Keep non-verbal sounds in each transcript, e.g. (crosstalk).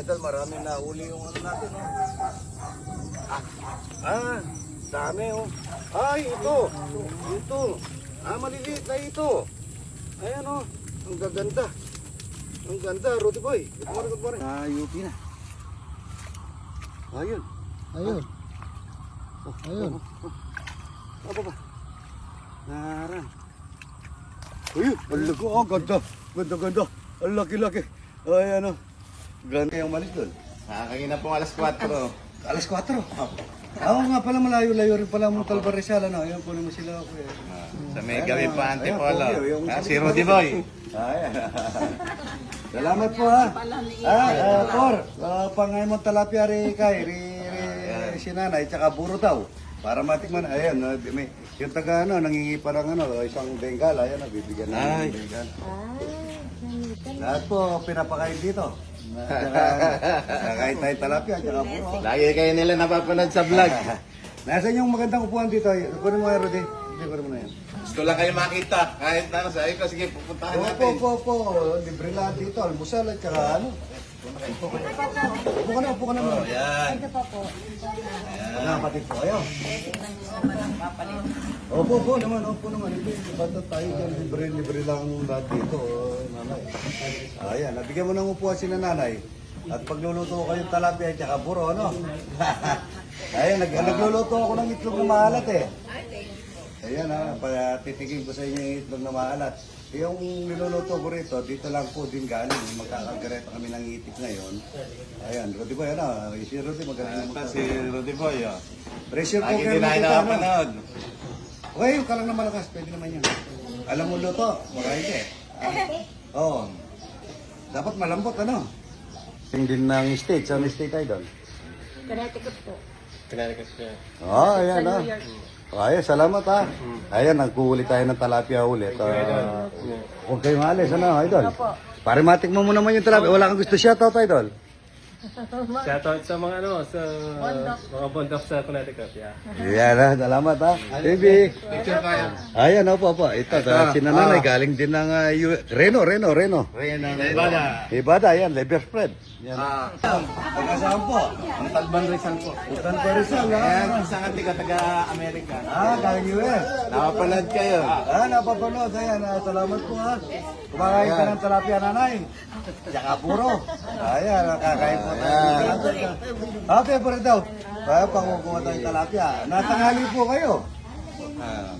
Idol, marami na uli yung ano natin, oh. Ah, ah, dami, oh. Ay, ito. Ito. Ah, maliliit na ito. Ayan, oh. Ang gaganda. Ang ganda, Rudy Boy. Good morning, good morning. Ah, UP na. Ayun. Ayun. Oh, Ayun. Oh, oh. Apa ba? Naran. Ayun, ang lago. Oh, ganda. Ganda, ganda. Ang laki-laki. Ay, ano. Ganda yung malis doon. Ah, kanina pong alas 4. Alas 4. Oo nga pala, malayo-layo rin pala mong Talbar Rizal. Ano? Ayun, kunin mo sila. kuya. Sa may gabi pa Antipolo. okay, yung Ah, si Rudy. Boy. Ay, (laughs) Salamat po ha. Ah, uh, Por, uh, pangay mo talapia ri kay, ri, ri, sinanay, tsaka buro daw. Para matikman, ayan, uh, may, yung taga ano, nangingi pa ng ano, isang bengal, ayan, uh, bibigyan na ng bengal. Lahat po, pinapakain dito. Kakain tayo talapia, tsaka buro. Lagi kayo nila napapanood sa vlog. Nasaan yung magandang upuan dito? Kunin mo yan, Rudy. Hindi, kunin mo na yan. Gusto lang kayo makita. Kahit na ano, sabi ko, sige, pupuntahan Opo, natin. opo, opo. Libre lahat dito. Almusal at saka ano. Upo ka na, upo ka na. Oh, yan. Ano, kapatid po kayo? Opo, opo naman, opo naman. Hindi, bata tayo dyan. Libre, libre lang lahat dito. Nanay. Ayan, nabigyan mo ng upuan si nanay. At pagluluto ko kayong talapia at saka buro, ano? (laughs) Ayan, nag nagluluto ako ng itlog na maalat eh. Ayan ha, pa, titigin ko sa inyo yung itlog na maalat. Yung niluluto ko rito, dito lang po din galing. Magkakagareta kami ng itik ngayon. Ayan, Rudy Boy, ano? Si Rudy, magaling mo. si Rudy Boy, oh. Pressure Lagi cooker din mo na ano? nakapanood. Okay, yung kalang na malakas, pwede naman yan. Alam mo luto, baka hindi. (laughs) Oo. Dapat malambot, ano? Yung din ng state, sa state idol. Connecticut po. Oh, ayan ah. Ayun, salamat ha. Ayan, nagkuhuli tayo ng talapia ulit. Uh, huwag kayong alis, ano, idol? Pare matik mo muna naman yung talapia. Wala kang gusto shoutout, idol. Shoutout sa mga ano, sa mga bundok sa Connecticut. Yeah. Yan ha, salamat ha. Baby. Picture kayo. Ayan, opo, opo. Ito, Ito si nanay, galing din ng uh, U- Reno, Reno, Reno. Reyna. Ibada. Ibada, yan, liver spread. Yan. Ah, Taga-saan po? ang Talban Rizal po. Utan pa Rizal, ha? Ayan, isang antika taga-Amerika. Ah, galing US. Nakapanood kayo. Ah, napapanood. Ayan, ah, salamat po ha. Kumakain ka ng talapia nanay. Tsaka puro. Ayan, nakakain po tayo. Ah, favorite daw. Kaya pangukuha tayong talapia. Natanghali po kayo. Ah.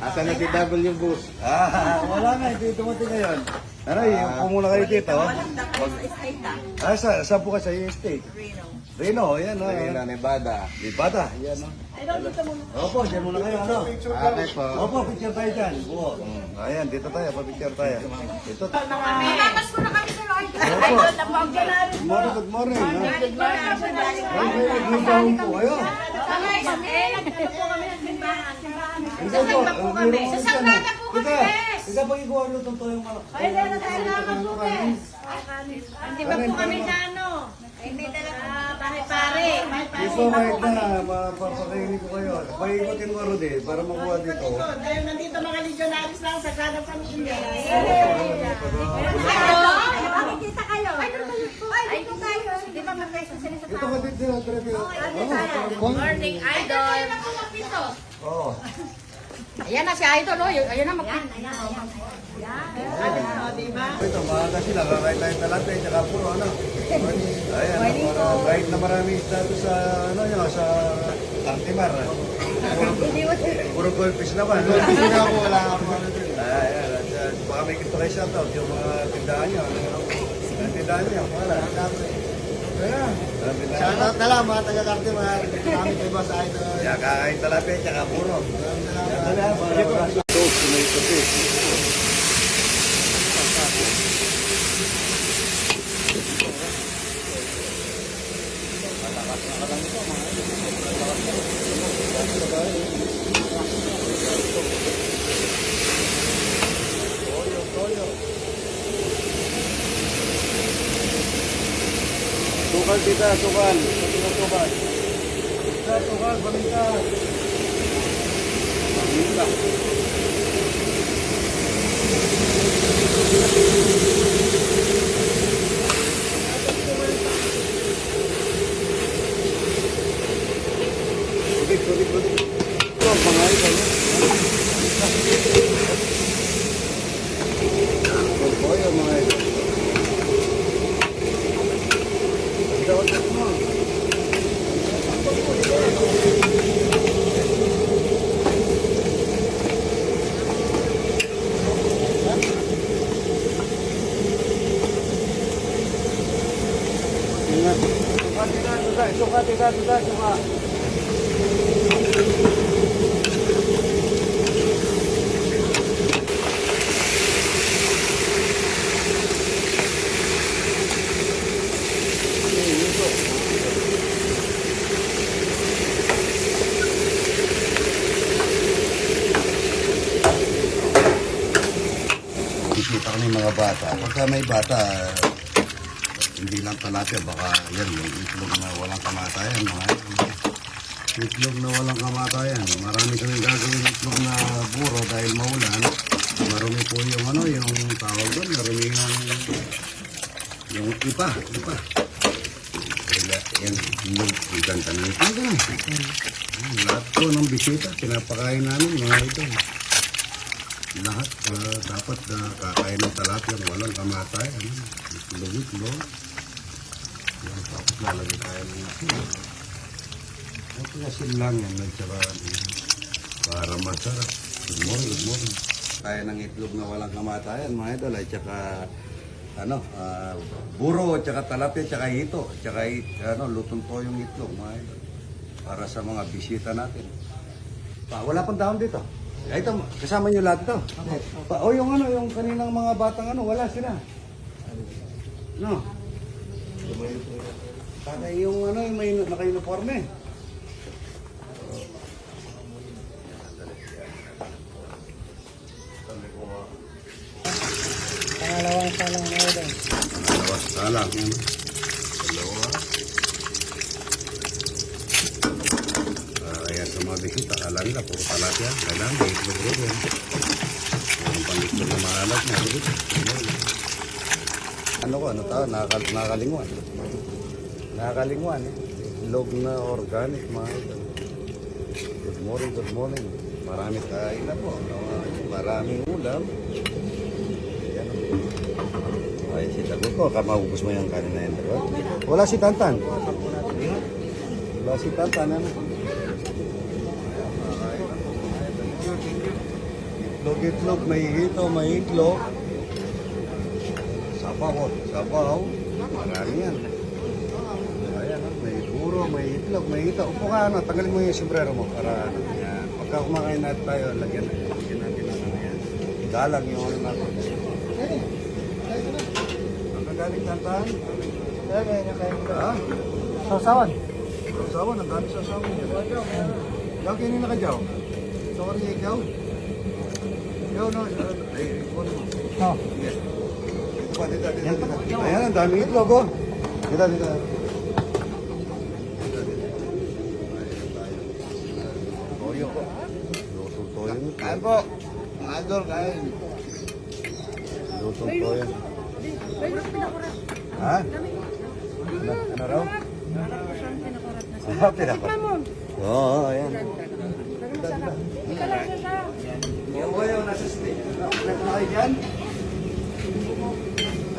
Asa na si W Bus? Ah, (laughs) wala na. Hindi dumating ngayon. Ano, yung po muna kayo dito. Ah, sa, saan po ka sa estate? Reno. Reno, ayan. Oh, Reyna, ayan. Nevada. Ibada, ayan. Oh. Opo, dyan muna kayo. Ano? Okay po. Opo, picture tayo dyan. Oo. Ayan, dito tayo, pa-picture tayo. Ito. Mamamas ko na kami sa Lord. Opo. Good morning, good morning. ha? Ay, may nagbibahon po kayo. Kami, kami. Nagtalo po kami ng simbahan. Ito po, kami. meron ko Ika, ika pag ikaw ano itong toyong malak. Ay, dala tayo naman po, bes. Hindi ba po kami sa ano? Hindi talaga. Bahay pare. Bahay pare. Ito, kahit na, mapapakainin ko kayo. Paikutin mo, Rudy, para makuha dito. Dahil nandito mga legionaries lang sa Granada Family. Makikita kayo. Ay, dito tayo. Di ba mag-reso sila sa Ito ka dito, Trevi. Good morning, Idol. Oo. Ayan na si Idol, oh. Ayan na, mag- Ito, maaga sila, kakain tayo talate, tsaka puro ano. Ayan, para- kahit na marami doon sa, ano nyo, sa Artimar. Puro, puro gold fish naman. Gold fish na ako, wala nga po. Ayan, at uh, baka may gusto kayo shoutout, yung mga tindahan nyo. Ano, ang tindahan nyo, wala. Shoutout na lang mga taga-Cartimar. Kami kay Boss Idol. Kaya kakain talate, tsaka puro. Ito, tomato fish. Sukal tita, sukan. Tita, sukan. Tita, sukan, paminta. Paminta. Tubig, tubig, Ingat. Suka, tita, suka, suka, tita, tita, suka. Nakikita ko ng mga bata. Pagka may bata, hindi lang talapia, baka yan, yung itlog na walang kamatayan. Mga itlog na walang kamatayan. Marami kami gagawin itlog na buro dahil maulan. Marumi po yung ano, yung tawag doon, marumi yung, yung ipa, ipa. Kaya yan, yung ganda ng itlog. Lahat po ng bisita, pinapakain namin mga ito lahat uh, dapat uh, kakain ng talapia walang kamatay ano itlog itlog yan tapos lalagay tayo ng asin ito asin lang yan at saka ano, para masarap good morning good morning kaya ng itlog na walang kamatayan mga idol at saka ano ah, buro at saka talapia at saka hito at saka it- ano lutong toyong itlog mga idol para sa mga bisita natin pa, wala pang dahon dito. Ay, ito, kasama nyo lahat ito. Pa, o yung ano, yung kaninang mga batang ano, wala sila. No? Para yung ano, yung may naka-uniforme. Pangalawang salang na yun. Sa salang. Dalawa. Ah, Kaya sa mga bisita, alam nila, puro talat yan. Kailangan, may itlog rin yan. Yung pang-itlog na maalat na. Ano ko, ano tawag? Nakakal nakakalingwan. Nakakalingwan eh. Itlog na organic, mga. Good morning, good morning. Marami kain na po. Maraming ulam. Ayan. Ay, si Tagot ko, kamaubos mo yung kanin na diba? Wala si Tantan. Wala si Tantan, ano? Itlog, itlog, may hito, may itlog. Sapaw, oh. sapaw. Marami yan. Ayan, oh. may puro, may itlog, may hito. Upo ka, ano, tanggalin mo yung sombrero mo para, ano, yan. Pagka kumakain natin tayo, lagyan, lagyan natin ng ano yan. Galang yung ano natin. Ang kagaling tantan? Kaya kaya na kayo. Ha? Sasawan. Sasawa, ang dami sasawa niya. Ikaw, kinin na ka, Jaw? Sorry, ikaw. Ikaw, no? Ay, ikaw mo. Oh. Yes. Dito, dito, dito, dito. Ayan, ang daming itlog, oh. Dito, dito. Toyo po. Lutong toyo. Kain po. Mga idol, kain. Lutong toyo. Ha? Ano, ano raw? Ah, pinakurat. Oo, oh, ayan. Yung boy yung nasa stage. Ano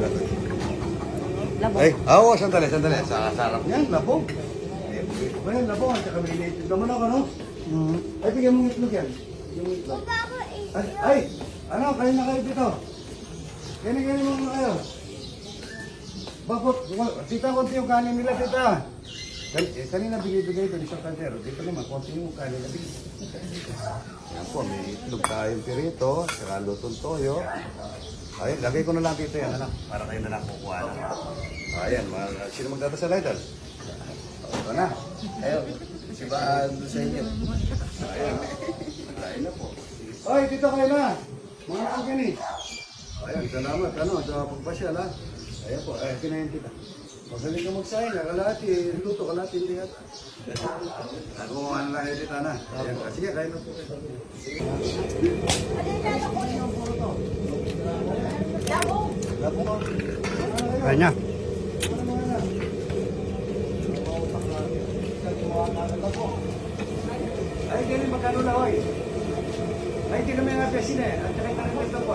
dyan? Ay, oo, sandali, sandali. Sa sarap niyan, labo. Eh, Ba yan, labo. At saka may native naman ako, no? Ay, bigyan mong itlog yan. Yung itlog. Ay, ay, ano, kayo na kayo dito. Kaya mo na kayo. Bakit? Tita, konti yung kanin nila, tita. Kan eh, kanina bigay-bigay doon isang kaldero. Dito naman, konti yung kanin na bigay. Yan po, may itlog tayong pirito, saka lutong toyo. Ay, lagay ko na lang dito yan, anak, para kayo na lang kukuha na. Ayan, mga, sino magdadasal idol? Ito na. Ayun. Si ba sa inyo? Ayan. Kain na po. Oy, dito kayo na. Mga akin eh. Ayan, salamat. Ano, sa pagpasyal ha. Ayan po, ay, kinayin kita. Magaling ka magsahin, nakalati, luto ka natin lihat. Ako ano lang edit na. Ayan, sige, kain na po. Lapo ka. Kanya. Ay, ganun magkano na, oy. Ay, hindi naman yung apesin eh. At saka yung ito po.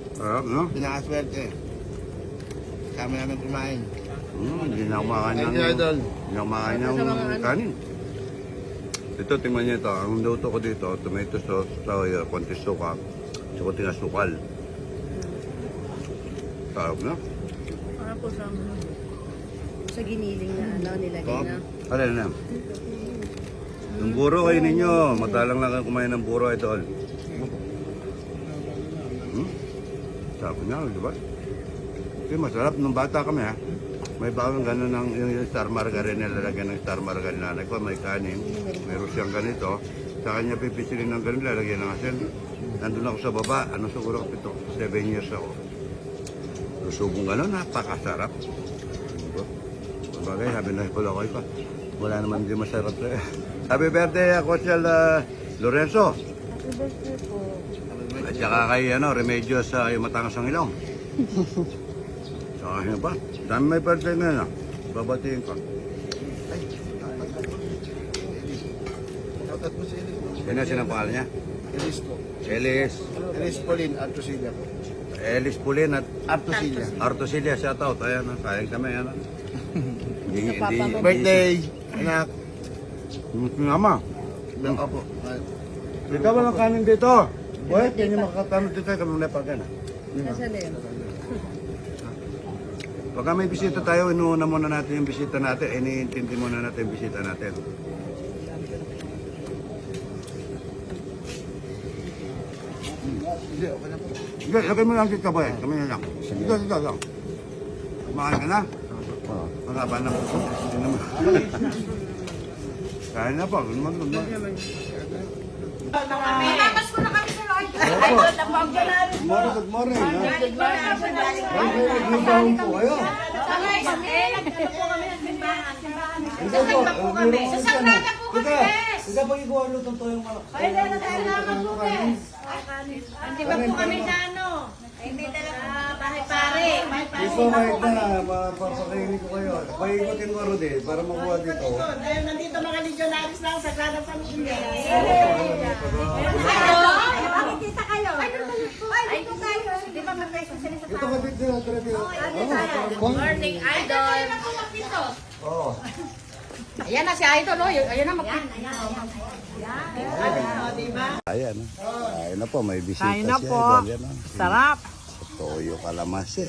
Sarap, no? Pinakaswerte. Kami namin kumain. Hmm, hindi na ako makakain Thank ng... you, Idol. Hindi ako makakain ng kanin. Ito, tingnan niyo ito. Ang luto ko dito, tomato sauce, soya, konti suka, tsaka konti asukal. Sarap, no? Para po sa sa giniling na ano nilagay na. Ano na? Yung buro kayo ninyo. Madalang lang kayo kumain ng buro, idol. Hmm? Sarap niya, di ba? Kasi masarap. Nung bata kami, ha? May bawang gano'n ng yung, star margarine, nilalagyan ng star margarine. Nanay ko, may kanin. Meron siyang ganito. Sa kanya pipisilin ng ganun, lalagyan ng asin. Nandun ako sa baba. Ano siguro, pito, seven years ako. Lusubong gano'n, napakasarap. Diba? Bagay, sabi na ko ako pa. Wala naman din masarap eh. Happy birthday, ako siya Lorenzo. Happy birthday po. At saka kay ano, Remedios sa yung matangas ng ilong. (laughs) Saka ano ba? Dami may birthday ngayon ah. Babatiin ko. Shoutout po si Elis. Sino sino ang pangalan niya? Elis po. Elis. Elis Pauline Artosilla po. Elis Pulin at Artosilla. Artosilia, shout out. Ayan, ah, sayang kami. Ano. hindi, hindi, mo. Birthday, anak. Hindi ama. Opo. Ikaw walang kanin dito. Boy, kaya niyo makakatanong dito kami na. Nasa Leo. Pagka may bisita tayo, inuuna muna natin yung bisita natin, iniintindi muna natin yung bisita natin. Hindi, okay na po. Sige, lagay mo lang dito ba eh. Kami na lang. Dito, dito lang. Kumakain ka na? Oo. Ang haba na. Hindi naman. Kain na po. Good morning, good morning. Tapos ko na kami sa Lord. Opo. Idol na po. Good morning, good morning. Good morning. Ay, may nagbibahon po kayo. Po po. po. Sa Sagrada po kami, Bes. ika pa ikaw ang lutong to yung mga... Ay, dala tayo naman po, Bes. Hindi ba po kami sa ano? Hindi dala po. Bahay pare. Ito kahit na, mapapakainin ko kayo. Paikutin mo rin eh, para makuha dito. Nandito mga legionaries na sa Sagrada Familia. Makikita kayo. Ay, dito tayo. Di ba mag sa Ito ka dito, dito, dito. Good morning, Idol. Oo. Ayan na si Idol, oh. Ayan na, Yan, ayan, ayan. Ayan. Ayan na po, may bisita Kain na si po. Idol. Yan, ah. Sarap. Toyo kalamansi.